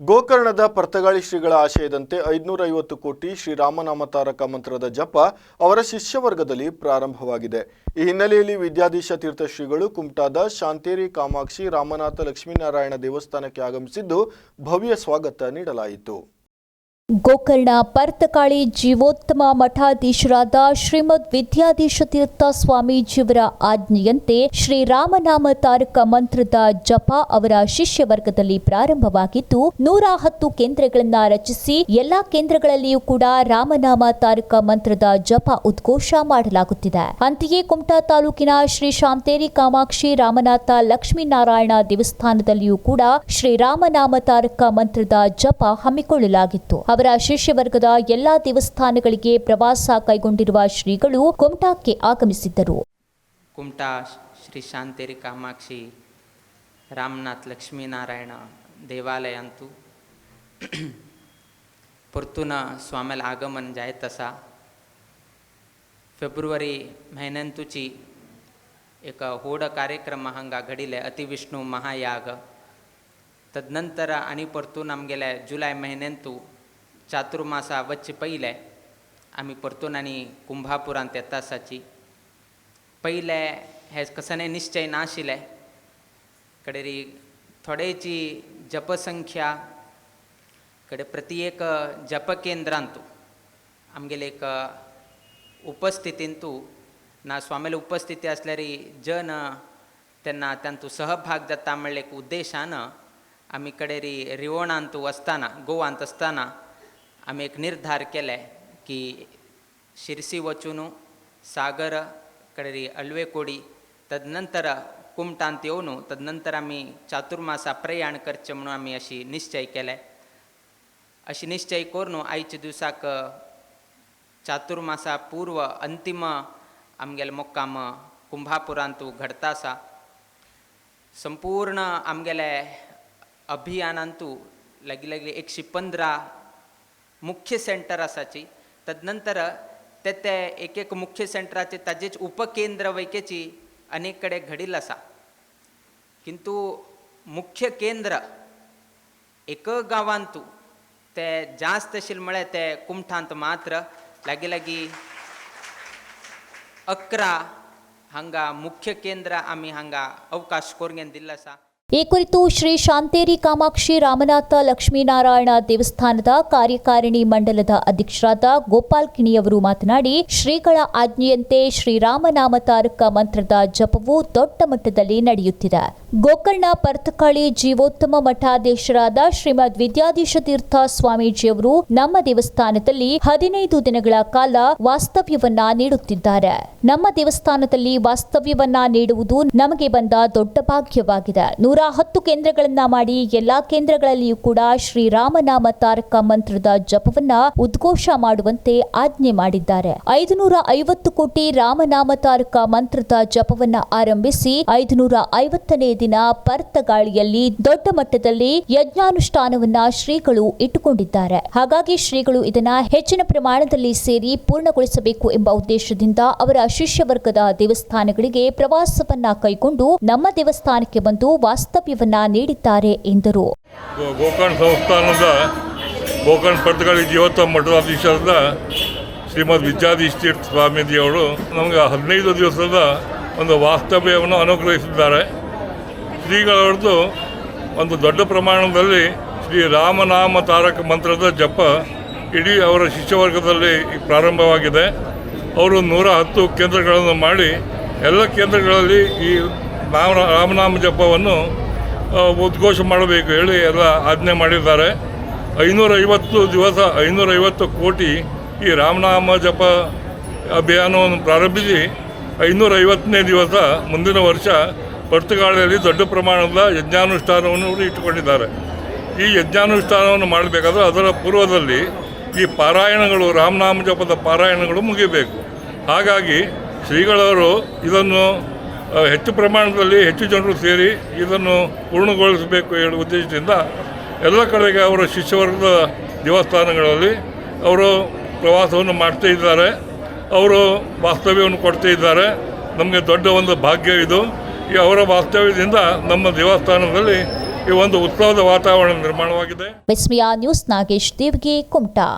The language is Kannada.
ಗೋಕರ್ಣದ ಪರ್ತಗಾಳಿ ಶ್ರೀಗಳ ಆಶಯದಂತೆ ಐದುನೂರ ಐವತ್ತು ಕೋಟಿ ಶ್ರೀರಾಮನಾಮ ತಾರಕ ಮಂತ್ರದ ಜಪ ಅವರ ಶಿಷ್ಯವರ್ಗದಲ್ಲಿ ಪ್ರಾರಂಭವಾಗಿದೆ. ಈ ಹಿನ್ನೆಲೆಯಲ್ಲಿ ವಿದ್ಯಾಧೀಶ ತೀರ್ಥ ಶ್ರೀಗಳು ಕುಮಟಾದ ಶಾಂತೇರಿ ಕಾಮಾಕ್ಷಿ ರಾಮನಾಥ ಲಕ್ಷ್ಮೀನಾರಾಯಣ ದೇವಸ್ಥಾನಕ್ಕೆ ಆಗಮಿಸಿದ್ದು ಭವ್ಯ ಸ್ವಾಗತ ನೀಡಲಾಯಿತು. ಗೋಕರ್ಣ ಪರ್ತಕಾಳಿ ಜೀವೋತ್ತಮ ಮಠಾಧೀಶರಾದ ಶ್ರೀಮದ್ ವಿದ್ಯಾಧೀಶ ತೀರ್ಥ ಸ್ವಾಮೀಜಿಯವರ ಆಜ್ಞೆಯಂತೆ ಶ್ರೀರಾಮನಾಮ ತಾರಕ ಮಂತ್ರದ ಜಪ ಅವರ ಶಿಷ್ಯ ವರ್ಗದಲ್ಲಿ ಪ್ರಾರಂಭವಾಗಿದ್ದು, ನೂರ ಹತ್ತು ಕೇಂದ್ರಗಳನ್ನ ರಚಿಸಿ ಎಲ್ಲಾ ಕೇಂದ್ರಗಳಲ್ಲಿಯೂ ಕೂಡ ರಾಮನಾಮ ತಾರಕ ಮಂತ್ರದ ಜಪ ಉದ್ಘೋಷ ಮಾಡಲಾಗುತ್ತಿದೆ. ಅಂತೆಯೇ ಕುಮಟಾ ತಾಲೂಕಿನ ಶ್ರೀ ಶಾಂತೇರಿ ಕಾಮಾಕ್ಷಿ ರಾಮನಾಥ ಲಕ್ಷ್ಮೀನಾರಾಯಣ ದೇವಸ್ಥಾನದಲ್ಲಿಯೂ ಕೂಡ ಶ್ರೀರಾಮನಾಮ ತಾರಕ ಮಂತ್ರದ ಜಪ ಹಮ್ಮಿಕೊಳ್ಳಲಾಗಿತ್ತು. ಅವರ ಶಿಷ್ಯ ವರ್ಗದ ಎಲ್ಲಾ ದೇವಸ್ಥಾನಗಳಿಗೆ ಪ್ರವಾಸ ಕೈಗೊಂಡಿರುವ ಶ್ರೀಗಳು ಕುಮಟಾಕ್ಕೆ ಆಗಮಿಸಿದ್ದರು. ಕುಮಟಾ ಶ್ರೀ ಶಾಂತೇರಿ ಕಾಮಾಕ್ಷಿ ರಾಮನಾಥ್ ಲಕ್ಷ್ಮೀನಾರಾಯಣ ದೇವಾಲಯ ಅಂತೂ ಪುರ್ತುನ ಸ್ವಾಮಿಲ್ ಆಗಮನ್ ಜಾಯತಸ ಫೆಬ್ರವರಿ ಮೈನಂತುಚಿ ಏಕ ಹೋಡ ಕಾರ್ಯಕ್ರಮ ಹಂಗೆ ಘಡಿಲೆ ಅತಿ ವಿಷ್ಣು ಮಹಾಯಾಗ. ತದನಂತರ ಅಣಿ ಪರ್ತು ನಮಗೆಲ್ಲ ಜುಲೈ ಮಹಿನೆಂತು चातुर्मासा वच्चे पयले आमी परतून आनी कुंभापुरांत येता तासाची. पयले हे कसने निश्चय नाशिल्ले कडेरी थोडेची जपसंख्या कडे प्रति एक जपकेंद्रांतू. आमगेले एक उपस्थितींतू. ना स्वामीले उपस्थिती असल्यारी जन तेन्ना तांतू सहभाग जाता म्हणले एक उद्देशान आमी कडेरी रिवोणांतू असताना गोवांत आसताना आमी एक निर्धार केले की शिरसी वचून सागर कडेरी अल्वे कोडी तदनंतर कुमटांत येवन तदनंतर आमी चातुर्मासा प्रयाण करचे म्हणून आमी अशी निश्चय केले अशी निश्चय करून आयच्या दिसाक चातुर्मासा पूर्व अंतिम आमगेले मुक्काम कुंभापुरांतू घडता आसा. संपूर्ण आमगेले अभियानांतू लागीं लागीं एकशे पंदरा मुख्य सेंटर आसाची तदनंतर ते ते एक एक मुख्य सेंटराचे ताजेच उपकेंद्र वैकेची अनेक कडेन घडील आसा किंतु मुख्य केंद्र एक गावांतू ते जास्त आशिल्ले म्हळ्यार ते कुमठांत मात्र लागीं लागीं अकरा हांगा मुख्य केंद्र आमी हांगा अवकाश कोरगेन दिल्लो आसा ಈ ಕುರಿತು ಶ್ರೀ ಶಾಂತೇರಿ ಕಾಮಾಕ್ಷಿ ರಾಮನಾಥ ಲಕ್ಷ್ಮೀನಾರಾಯಣ ದೇವಸ್ಥಾನದ ಕಾರ್ಯಕಾರಿಣಿ ಮಂಡಲದ ಅಧ್ಯಕ್ಷರಾದ ಗೋಪಾಲ್ ಕಿಣಿಯವರು ಮಾತನಾಡಿ, ಶ್ರೀಗಳ ಆಜ್ಞೆಯಂತೆ ಶ್ರೀರಾಮನಾಮ ತಾರಕ ಮಂತ್ರದ ಜಪವು ದೊಡ್ಡ ಮಟ್ಟದಲ್ಲಿ ನಡೆಯುತ್ತಿದೆ. ಗೋಕರ್ಣ ಪರ್ತಕಳಿ ಜೀವೋತ್ತಮ ಮಠಾಧೀಶರಾದ ಶ್ರೀಮದ್ ವಿದ್ಯಾಧೀಶ ತೀರ್ಥ ಸ್ವಾಮೀಜಿಯವರು ನಮ್ಮ ದೇವಸ್ಥಾನದಲ್ಲಿ ಹದಿನೈದು ದಿನಗಳ ಕಾಲ ವಾಸ್ತವ್ಯವನ್ನ ನೀಡುತ್ತಿದ್ದಾರೆ. ನಮ್ಮ ದೇವಸ್ಥಾನದಲ್ಲಿ ವಾಸ್ತವ್ಯವನ್ನ ನೀಡುವುದು ನಮಗೆ ಬಂದ ದೊಡ್ಡ ಭಾಗ್ಯವಾಗಿದೆ. ನೂರ ಹತ್ತು ಕೇಂದ್ರಗಳನ್ನ ಮಾಡಿ ಎಲ್ಲಾ ಕೇಂದ್ರಗಳಲ್ಲಿಯೂ ಕೂಡ ಶ್ರೀರಾಮನಾಮ ತಾರಕ ಮಂತ್ರದ ಜಪವನ್ನ ಉದ್ಘೋಷ ಮಾಡುವಂತೆ ಆಜ್ಞೆ ಮಾಡಿದ್ದಾರೆ. ಐದುನೂರ ಐವತ್ತು ಕೋಟಿ ರಾಮನಾಮ ತಾರಕ ಮಂತ್ರದ ಜಪವನ್ನ ಆರಂಭಿಸಿ ಐದುನೂರ ಐವತ್ತನೇ ದಿನ ಪರ್ತಗಾಳಿಯಲ್ಲಿ ದೊಡ್ಡ ಮಟ್ಟದಲ್ಲಿ ಯಜ್ಞಾನುಷ್ಠಾನವನ್ನ ಶ್ರೀಗಳು ಇಟ್ಟುಕೊಂಡಿದ್ದಾರೆ. ಹಾಗಾಗಿ ಶ್ರೀಗಳು ಇದನ್ನ ಹೆಚ್ಚಿನ ಪ್ರಮಾಣದಲ್ಲಿ ಸೇರಿ ಪೂರ್ಣಗೊಳಿಸಬೇಕು ಎಂಬ ಉದ್ದೇಶದಿಂದ ಅವರ ಶಿಷ್ಯ ವರ್ಗದ ದೇವಸ್ಥಾನಗಳಿಗೆ ಪ್ರವಾಸವನ್ನ ಕೈಗೊಂಡು ನಮ್ಮ ದೇವಸ್ಥಾನಕ್ಕೆ ಬಂದು ವಾಸ್ತವ್ಯವನ್ನ ನೀಡಿದ್ದಾರೆ ಎಂದರು. ಗೋಕರ್ಣ ಸಂಸ್ಥಾನದ ಗೋಕರ್ಣ ಪರ್ತಗಾಳಿ ಜೀವೋತ್ತಮ ಮಠಾಧೀಶರಾದ ಶ್ರೀಮದ್ ವಿದ್ಯಾಧೀಶ್ ಸ್ವಾಮೀಜಿಯವರು ನಮಗೆ ಹದಿನೈದು ದಿವಸದ ಒಂದು ವಾಸ್ತವ್ಯವನ್ನು ಅನುಗ್ರಹಿಸಿದ್ದಾರೆ. ಶ್ರೀಗಳವ್ರದ್ದು ಒಂದು ದೊಡ್ಡ ಪ್ರಮಾಣದಲ್ಲಿ ಶ್ರೀ ರಾಮನಾಮ ತಾರಕ ಮಂತ್ರದ ಜಪ ಇಡೀ ಅವರ ಶಿಷ್ಯವರ್ಗದಲ್ಲಿ ಪ್ರಾರಂಭವಾಗಿದೆ. ಅವರು ನೂರ ಹತ್ತು ಕೇಂದ್ರಗಳನ್ನು ಮಾಡಿ ಎಲ್ಲ ಕೇಂದ್ರಗಳಲ್ಲಿ ಈ ನಾಮ, ರಾಮನಾಮ ಜಪವನ್ನು ಉದ್ಘೋಷ ಮಾಡಬೇಕು ಹೇಳಿ ಎಲ್ಲ ಆಜ್ಞೆ ಮಾಡಿದ್ದಾರೆ. ಐನೂರೈವತ್ತು ದಿವಸ ಐನೂರೈವತ್ತು ಕೋಟಿ ಈ ರಾಮನಾಮ ಜಪ ಅಭಿಯಾನವನ್ನು ಪ್ರಾರಂಭಿಸಿ ಐನೂರೈವತ್ತನೇ ದಿವಸ ಮುಂದಿನ ವರ್ಷ ಪರ್ತುಗಾಳಿಯಲ್ಲಿ ದೊಡ್ಡ ಪ್ರಮಾಣದ ಯಜ್ಞಾನುಷ್ಠಾನವನ್ನು ಅವರು ಇಟ್ಟುಕೊಂಡಿದ್ದಾರೆ. ಈ ಯಜ್ಞಾನುಷ್ಠಾನವನ್ನು ಮಾಡಬೇಕಾದ್ರೆ ಅದರ ಪೂರ್ವದಲ್ಲಿ ಈ ಪಾರಾಯಣಗಳು ರಾಮನಾಮ ಜಪದ ಪಾರಾಯಣಗಳು ಮುಗಿಯಬೇಕು ಹಾಗಾಗಿ ಶ್ರೀಗಳವರು ಇದನ್ನು ಹೆಚ್ಚು ಪ್ರಮಾಣದಲ್ಲಿ ಹೆಚ್ಚು ಜನರು ಸೇರಿ ಇದನ್ನು ಪೂರ್ಣಗೊಳಿಸಬೇಕು ಹೇಳುವ ಉದ್ದೇಶದಿಂದ ಎಲ್ಲ ಕಡೆಗೆ ಅವರ ಶಿಷ್ಯವರ್ಗದ ದೇವಸ್ಥಾನಗಳಲ್ಲಿ ಅವರು ಪ್ರವಾಸವನ್ನು ಮಾಡ್ತಾ ಇದ್ದಾರೆ. ಅವರು ವಾಸ್ತವ್ಯವನ್ನು ಕೊಡ್ತಾ ಇದ್ದಾರೆ. ನಮಗೆ ದೊಡ್ಡ ಒಂದು ಭಾಗ್ಯ ಇದು. ಈ ಅವರ ವಾಸ್ತವ್ಯದಿಂದ ನಮ್ಮ ದೇವಸ್ಥಾನದಲ್ಲಿ ಈ ಒಂದು ಉತ್ಸವದ ವಾತಾವರಣ ನಿರ್ಮಾಣವಾಗಿದೆ. ವಿಸ್ಮಯ ನ್ಯೂಸ್ ನಾಗೇಶ್ ದೇವ್ಗೆ ಕುಮಟಾ.